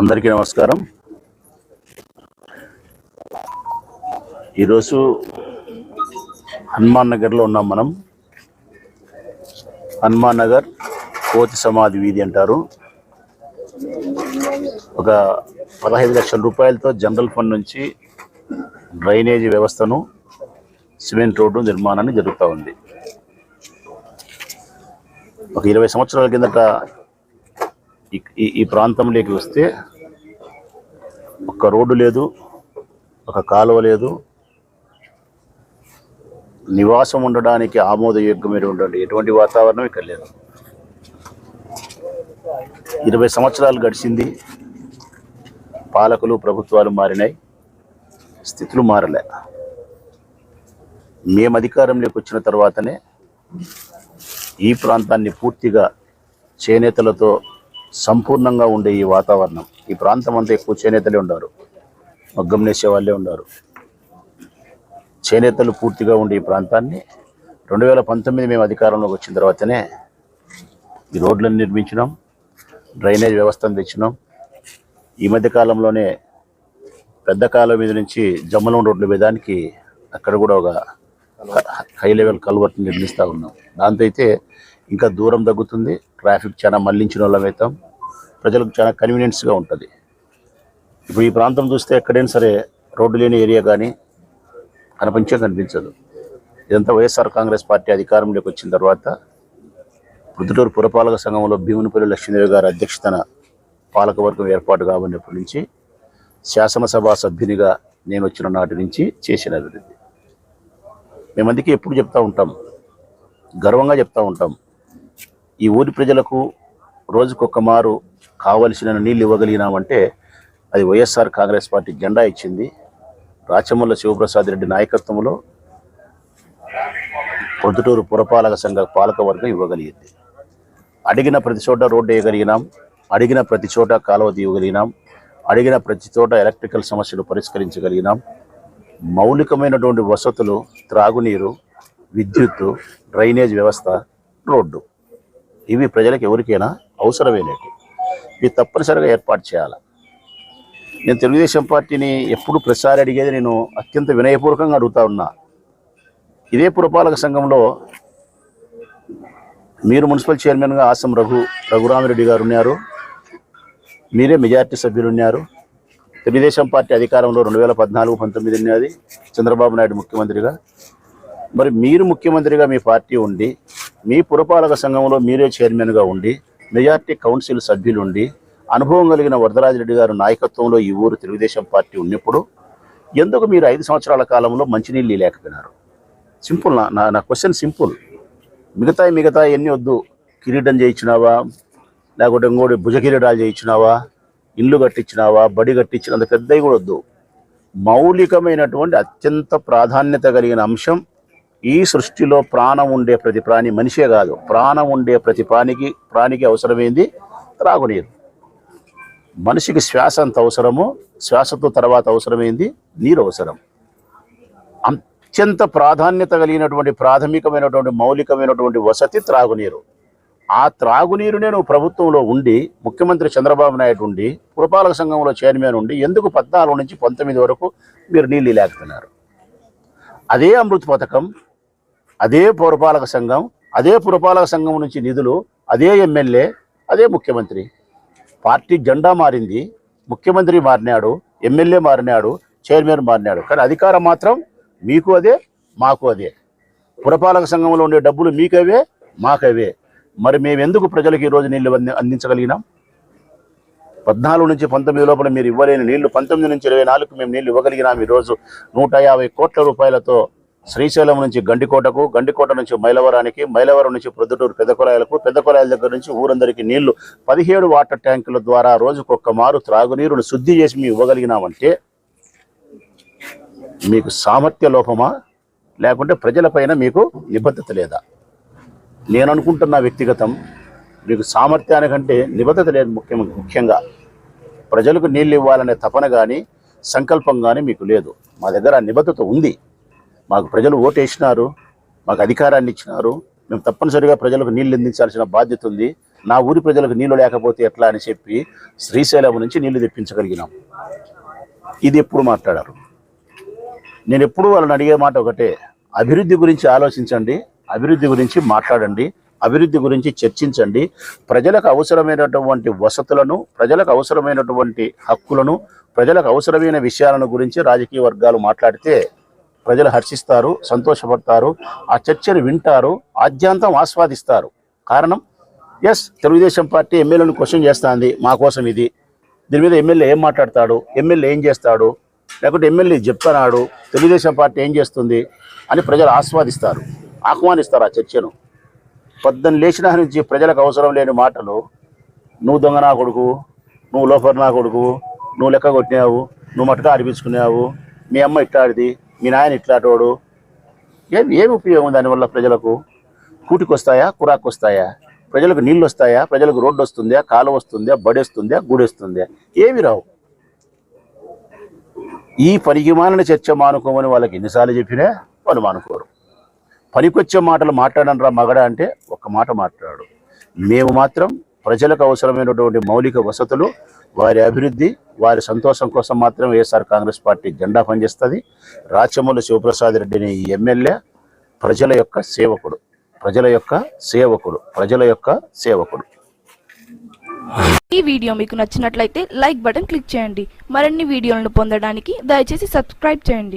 అందరికీ నమస్కారం. ఈరోజు హనుమాన్ నగర్లో ఉన్నాం మనం. హనుమాన్ నగర్ కోతి సమాధి వీధి అంటారు. ఒక పదహైదు లక్షల రూపాయలతో జనరల్ ఫండ్ నుంచి డ్రైనేజీ వ్యవస్థను సిమెంట్ రోడ్డు నిర్మాణాన్ని జరుగుతూ ఉంది. ఒక ఇరవై సంవత్సరాల కిందట ఈ- ఈ ప్రాంతంలోకి వస్తే ఒక రోడ్డు లేదు ఒక కాలువ లేదు. నివాసం ఉండడానికి ఆమోదయోగ్యమైనటువంటి ఎటువంటి వాతావరణం ఇక్కడ లేదు. ఇరవై సంవత్సరాలు గడిచింది. పాలకులు ప్రభుత్వాలు మారినాయి. స్థితులు మారలే. మేము అధికారంలోకి వచ్చిన తర్వాతనే ఈ ప్రాంతాన్ని పూర్తిగా చేనేతలతో సంపూర్ణంగా ఉండే ఈ వాతావరణం. ఈ ప్రాంతం అంతా ఎక్కువ చేనేతలే ఉన్నారు మగ్గం నేసే వాళ్ళే ఉన్నారు చేనేతలు పూర్తిగా ఉండే ఈ ప్రాంతాన్ని రెండు వేల పంతొమ్మిది మేము అధికారంలోకి వచ్చిన తర్వాతనే ఈ రోడ్లను నిర్మించినాం. డ్రైనేజ్ వ్యవస్థను తెచ్చినాం. ఈ మధ్య కాలంలోనే పెద్ద కాలం మీద నుంచి జమ్మలం రోడ్ల మీదానికి అక్కడ కూడా ఒక హై లెవెల్ కల్వర్ట్ నిర్మిస్తూ ఉన్నాం. దాంతో అయితే ఇంకా దూరం తగ్గుతుంది. ట్రాఫిక్ చాలా మళ్ళించిన వాళ్ళం అవుతాం ప్రజలకు చాలా కన్వీనియన్స్గా ఉంటుంది. ఇప్పుడు ఈ ప్రాంతం చూస్తే ఎక్కడైనా సరే రోడ్డు లేని ఏరియా కానీ కనిపించే కనిపించదు. ఇదంతా వైఎస్ఆర్ కాంగ్రెస్ పార్టీ అధికారంలోకి వచ్చిన తర్వాత ప్రొద్దుటూరు పురపాలక సంఘంలో భీమునిపల్లి లక్ష్మీదేవి గారి అధ్యక్షతన పాలకవర్గం ఏర్పాటు కాబడినప్పటి నుంచి శాసనసభ సభ్యునిగా నేను వచ్చిన నాటి నుంచి చేసిన అభివృద్ధి. మేము ఎప్పుడు చెప్తూ ఉంటాం. గర్వంగా చెప్తూ ఉంటాం. ఈ ఊరి ప్రజలకు రోజుకొక మారు కావలసిన నీళ్ళు ఇవ్వగలిగినామంటే అది వైఎస్ఆర్ కాంగ్రెస్ పార్టీ జెండా ఇచ్చింది. రాచమల్ల శివప్రసాద్ రెడ్డి నాయకత్వంలో పొద్దుటూరు పురపాలక సంఘ పాలక వర్గం ఇవ్వగలిగింది. అడిగిన ప్రతి చోట రోడ్డు వేయగలిగినాం. అడిగిన ప్రతి చోట కాలువ తీయగలిగినాం. అడిగిన ప్రతి చోట ఎలక్ట్రికల్ సమస్యలు పరిష్కరించగలిగినాం. మౌలికమైనటువంటి వసతులు త్రాగునీరు విద్యుత్తు డ్రైనేజ్ వ్యవస్థ రోడ్డు. ఇవి ప్రజలకు ఎవరికైనా అవసరమేనేటి ఇవి తప్పనిసరిగా ఏర్పాటు చేయాలి. నేను తెలుగుదేశం పార్టీని ఎప్పుడు ప్రతిసారి అడిగేది నేను అత్యంత వినయపూర్వకంగా అడుగుతా ఉన్నా. ఇదే పురపాలక సంఘంలో మీరు మున్సిపల్ చైర్మన్గా ఆసం రఘు రఘురామిరెడ్డి గారు ఉన్నారు. మీరే మెజార్టీ సభ్యులు ఉన్నారు. తెలుగుదేశం పార్టీ అధికారంలో రెండు వేల పద్నాలుగు పంతొమ్మిది ఉన్నది. చంద్రబాబు నాయుడు ముఖ్యమంత్రిగా. మరి మీరు ముఖ్యమంత్రిగా మీ పార్టీ ఉండి మీ పురపాలక సంఘంలో మీరే చైర్మన్గా ఉండి మెజార్టీ కౌన్సిల్ సభ్యులుండి అనుభవం కలిగిన వరదరాజిరెడ్డి గారు నాయకత్వంలో ఈ ఊరు తెలుగుదేశం పార్టీ ఉన్నప్పుడు ఎందుకు మీరు ఐదు సంవత్సరాల కాలంలో మంచినీళ్ళు లేకపోయినారు? సింపుల్ నా నా- క్వశ్చన్ సింపుల్. మిగతా మిగతా ఎన్ని వద్దు? కిరీటం చేయించినావా? లేకుంటే ఇంకోటి భుజ కిరీటాలు చేయించినావా? ఇల్లు కట్టించినావా? బడి కట్టించిన? అంత పెద్దవి కూడా వద్దు. మౌలికమైనటువంటి అత్యంత ప్రాధాన్యత కలిగిన అంశం ఈ సృష్టిలో ప్రాణం ఉండే ప్రతి ప్రాణి మనిషే కాదు. ప్రాణం ఉండే ప్రతి ప్రాణికి ప్రాణికి అవసరమైంది? త్రాగునీరు. మనిషికి శ్వాస అంత అవసరము శ్వాసతో తర్వాత అవసరమైంది? నీరు అవసరం. అత్యంత ప్రాధాన్యత కలిగినటువంటి ప్రాథమికమైనటువంటి మౌలికమైనటువంటి వసతి త్రాగునీరు. ఆ త్రాగునీరునే నువ్వు ప్రభుత్వంలో ఉండి ముఖ్యమంత్రి చంద్రబాబు నాయుడు ఉండి పురపాలక సంఘంలో చైర్మన్ ఉండి ఎందుకు పద్నాలుగు నుంచి పంతొమ్మిది వరకు మీరు నీళ్ళు లేకపోతున్నారు అదే అమృత్ పథకం అదే పురపాలక సంఘం అదే పురపాలక సంఘం నుంచి నిధులు అదే ఎమ్మెల్యే అదే ముఖ్యమంత్రి. పార్టీ జెండా మారింది. ముఖ్యమంత్రి మారినాడు ఎమ్మెల్యే మారినాడు చైర్మన్ మారినాడు. కానీ అధికారం మాత్రం మీకు అదే మాకు అదే. పురపాలక సంఘంలో ఉండే డబ్బులు మీకవే మాకవే. మరి మేము ఎందుకు ప్రజలకు ఈరోజు నీళ్ళు అంది- అందించగలిగినాం? పద్నాలుగు నుంచి పంతొమ్మిది లోపల మీరు ఇవ్వలేని నీళ్ళు పంతొమ్మిది నుంచి ఇరవై నాలుగు మేము నీళ్ళు ఇవ్వగలిగినాం ఈరోజు నూట యాభై కోట్ల రూపాయలతో శ్రీశైలం నుంచి గండికోటకు గండికోట నుంచి మైలవరానికి మైలవరం నుంచి ప్రొద్దుటూరు పెద్దకొలాయలకు పెద్దకొలాయల దగ్గర నుంచి ఊరందరికీ నీళ్ళు పదిహేడు వాటర్ ట్యాంకుల ద్వారా రోజుకొక్క మారు త్రాగునీరును శుద్ధి చేసి మేము ఇవ్వగలిగినామంటే మీకు సామర్థ్య లోపమా? లేకుంటే ప్రజలపైన మీకు నిబద్ధత లేదా? నేను అనుకుంటున్న వ్యక్తిగతం మీకు సామర్థ్యానికంటే నిబద్ధత లేదు ముఖ్యం ముఖ్యంగా ప్రజలకు నీళ్ళు ఇవ్వాలనే తపన కానీ సంకల్పం కానీ మీకు లేదు. మా దగ్గర నిబద్ధత ఉంది. మాకు ప్రజలు ఓటేసినారు మాకు అధికారాన్ని ఇచ్చినారు. మేము తప్పనిసరిగా ప్రజలకు నీళ్ళు అందించాల్సిన బాధ్యత ఉంది. నా ఊరి ప్రజలకు నీళ్ళు లేకపోతే ఎట్లా అని చెప్పి శ్రీశైలం నుంచి నీళ్ళు తెప్పించగలిగినాం. ఇది ఎప్పుడు మాట్లాడారు? నేను ఎప్పుడు వాళ్ళని అడిగే మాట ఒకటే అభివృద్ధి గురించి ఆలోచించండి అభివృద్ధి గురించి మాట్లాడండి అభివృద్ధి గురించి చర్చించండి. ప్రజలకు అవసరమైనటువంటి వసతులను ప్రజలకు అవసరమైనటువంటి హక్కులను ప్రజలకు అవసరమైన విషయాలను గురించి రాజకీయ వర్గాలు మాట్లాడితే ప్రజలు హర్షిస్తారు సంతోషపడతారు ఆ చర్చను వింటారు ఆద్యాంతం ఆస్వాదిస్తారు. కారణం? ఎస్ తెలుగుదేశం పార్టీ ఎమ్మెల్యేలను క్వశ్చన్ చేస్తుంది మా కోసం ఇది. దీని మీద ఎమ్మెల్యే ఏం మాట్లాడతాడు ఎమ్మెల్యే ఏం చేస్తాడు లేకుంటే ఎమ్మెల్యే చెప్తున్నాడు తెలుగుదేశం పార్టీ ఏం చేస్తుంది అని ప్రజలు ఆస్వాదిస్తారు ఆహ్వానిస్తారు ఆ చర్చను. పొద్దున్న లేచిన నుంచి ప్రజలకు అవసరం లేని మాటలు నువ్వు దొంగ నా కొడుకు నువ్వు లోఫర్ నా కొడుకు నువ్వు లెక్క కొట్టినావు నువ్వు మట్టుగా అనిపించుకున్నావు మీ అమ్మ ఇట్లాడిది మీ నాయన ఇట్లాటోడు. ఏం ఏమి ఉపయోగం దానివల్ల ప్రజలకు? కూటికొస్తాయా కురాకు వస్తాయా ప్రజలకు నీళ్ళు వస్తాయా ప్రజలకు రోడ్డు వస్తుందా కాలు వస్తుందా బడి వస్తుందా గుడి వస్తుందా ఏమి రావు. ఈ పనికిమాలిన చర్చ మానుకోమని వాళ్ళకి ఎన్నిసార్లు చెప్పినా వాళ్ళు మానుకోరు. పనికొచ్చే మాటలు మాట్లాడనరా మగడ అంటే ఒక్క మాట మాట్లాడు. మేము మాత్రం ప్రజలకు అవసరమైనటువంటి మౌలిక వసతులు వారి అభివృద్ధి వారి సంతోషం కోసం మాత్రం వైఎస్ఆర్ కాంగ్రెస్ పార్టీ జెండా పనిచేస్తుంది. రాచమల్లి శివప్రసాద్ రెడ్డిని ఎమ్మెల్యే ప్రజల యొక్క సేవకుడు ప్రజల యొక్క సేవకుడు ప్రజల యొక్క సేవకుడు. ఈ వీడియో మీకు నచ్చినట్లయితే లైక్ బటన్ క్లిక్ చేయండి. మరిన్ని వీడియోలను పొందడానికి దయచేసి సబ్స్క్రైబ్ చేయండి.